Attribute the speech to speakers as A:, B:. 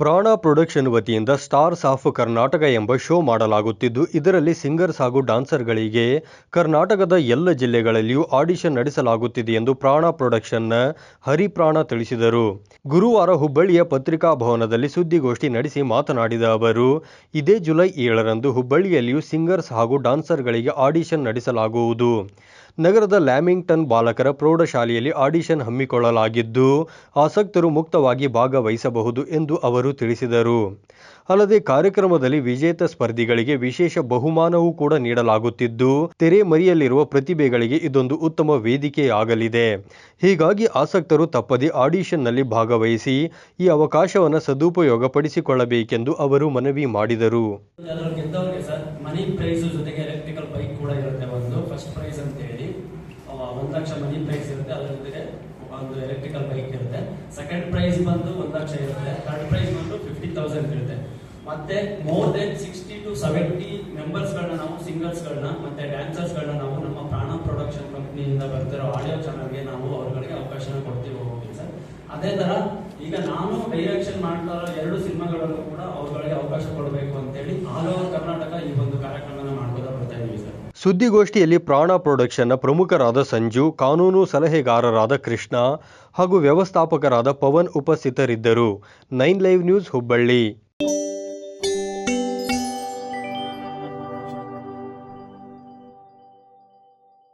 A: ಪ್ರಾಣ ಪ್ರೊಡಕ್ಷನ್ ವತಿಯಿಂದ stars of Karnataka ಎಂಬ ಶೋ ಮಾಡಲಾಗುತ್ತಿದ್ದು, ಇದರಲ್ಲಿ ಸಿಂಗರ್ಸ್ ಹಾಗೂ ಡಾನ್ಸರ್ಗಳಿಗೆ ಕರ್ನಾಟಕದ ಎಲ್ಲ ಜಿಲ್ಲೆಗಳಲ್ಲಿಯೂ ಆಡಿಷನ್ ನಡೆಸಲಾಗುತ್ತಿದೆ ಎಂದು ಪ್ರಾಣ ಪ್ರೊಡಕ್ಷನ್ನ ಹರಿಪ್ರಾಣ ತಿಳಿಸಿದರು. ಗುರುವಾರ ಹುಬ್ಬಳ್ಳಿಯ ಪತ್ರಿಕಾ ಭವನದಲ್ಲಿ ಸುದ್ದಿಗೋಷ್ಠಿ ನಡೆಸಿ ಮಾತನಾಡಿದ ಅವರು, ಇದೇ ಜುಲೈ ಏಳರಂದು ಹುಬ್ಬಳ್ಳಿಯಲ್ಲಿಯೂ ಸಿಂಗರ್ಸ್ ಹಾಗೂ ಡಾನ್ಸರ್ಗಳಿಗೆ ಆಡಿಷನ್ ನಡೆಸಲಾಗುವುದು. ನಗರದ ಲ್ಯಾಮಿಂಗ್ಟನ್ ಬಾಲಕರ ಪ್ರೌಢಶಾಲೆಯಲ್ಲಿ ಆಡಿಷನ್ ಹಮ್ಮಿಕೊಳ್ಳಲಾಗಿದ್ದು, ಆಸಕ್ತರು ಮುಕ್ತವಾಗಿ ಭಾಗವಹಿಸಬಹುದು ಎಂದು ಅವರು ತಿಳಿಸಿದರು. ಅಲ್ಲದೆ ಕಾರ್ಯಕ್ರಮದಲ್ಲಿ ವಿಜೇತ ಸ್ಪರ್ಧಿಗಳಿಗೆ ವಿಶೇಷ ಬಹುಮಾನವೂ ಕೂಡ ನೀಡಲಾಗುತ್ತಿದ್ದು, ತೆರೆಮರೆಯಲ್ಲಿರುವ ಪ್ರತಿಭೆಗಳಿಗೆ ಇದೊಂದು ಉತ್ತಮ ವೇದಿಕೆಯಾಗಲಿದೆ. ಹೀಗಾಗಿ ಆಸಕ್ತರು ತಪ್ಪದೆ ಆಡಿಷನ್ನಲ್ಲಿ ಭಾಗವಹಿಸಿ ಈ ಅವಕಾಶವನ್ನು ಸದುಪಯೋಗಪಡಿಸಿಕೊಳ್ಳಬೇಕೆಂದು ಅವರು ಮನವಿ ಮಾಡಿದರು.
B: ಜೊತೆಗೆ ಎಲೆಕ್ಟ್ರಿಕಲ್ ಬೈಕ್ ಕೂಡ ಇರುತ್ತೆ ಒಂದು. ಫಸ್ಟ್ ಪ್ರೈಸ್ ಅಂತ ಹೇಳಿ ಅವ ಒಂದ್ ಲಕ್ಷ ಮನಿ ಪ್ರೈಸ್ ಇರುತ್ತೆ. ಅದ್ರ ಜೊತೆಗೆ ಒಂದು ಎಲೆಕ್ಟ್ರಿಕಲ್ ಬೈಕ್ ಇರುತ್ತೆ. ಸೆಕೆಂಡ್ ಪ್ರೈಸ್ ಬಂದು ಒಂದ್ ಲಕ್ಷ ಇರುತ್ತೆ. ಥರ್ಡ್ ಪ್ರೈಸ್ ಬಂದು ಫಿಫ್ಟಿ ತೌಸಂಡ್ ಇರುತ್ತೆ. ಮತ್ತೆ more than sixty to seventy ಮೆಂಬರ್ಸ್ಗಳನ್ನ ನಾವು ಸಿಂಗರ್ಸ್ಗಳನ್ನ ಮತ್ತೆ ಡ್ಯಾನ್ಸರ್ಸ್ಗಳನ್ನ ನಾವು ನಮ್ಮ ಪ್ರಾಣ ಪ್ರೊಡಕ್ಷನ್ ಕಂಪ್ನಿಯಿಂದ ಬರ್ತಿರೋ ಆಡಿಯೋ ಚಾನಲ್ಗೆ ನಾವು ಅವ್ರಗಳಿಗೆ ಅವಕಾಶ ಕೊಡ್ತೀವಿ ಹೋಗಿ ಸರ್. ಅದೇ ತರ ಈಗ ನಾನು ಡೈರೆಕ್ಷನ್ ಮಾಡ್ತಾ ಇರೋ ಎರಡು ಸಿನಿಮಾಗಳನ್ನು ಕೂಡ
A: ಸುದ್ದಿಗೋಷ್ಠಿಯಲ್ಲಿ ಪ್ರಾಣ ಪ್ರೊಡಕ್ಷನ್ನ ಪ್ರಮುಖರಾದ ಸಂಜು, ಕಾನೂನು ಸಲಹೆಗಾರರಾದ ಕೃಷ್ಣ ಹಾಗೂ ವ್ಯವಸ್ಥಾಪಕರಾದ ಪವನ್ ಉಪಸ್ಥಿತರಿದ್ದರು. Nine live news Hubballi.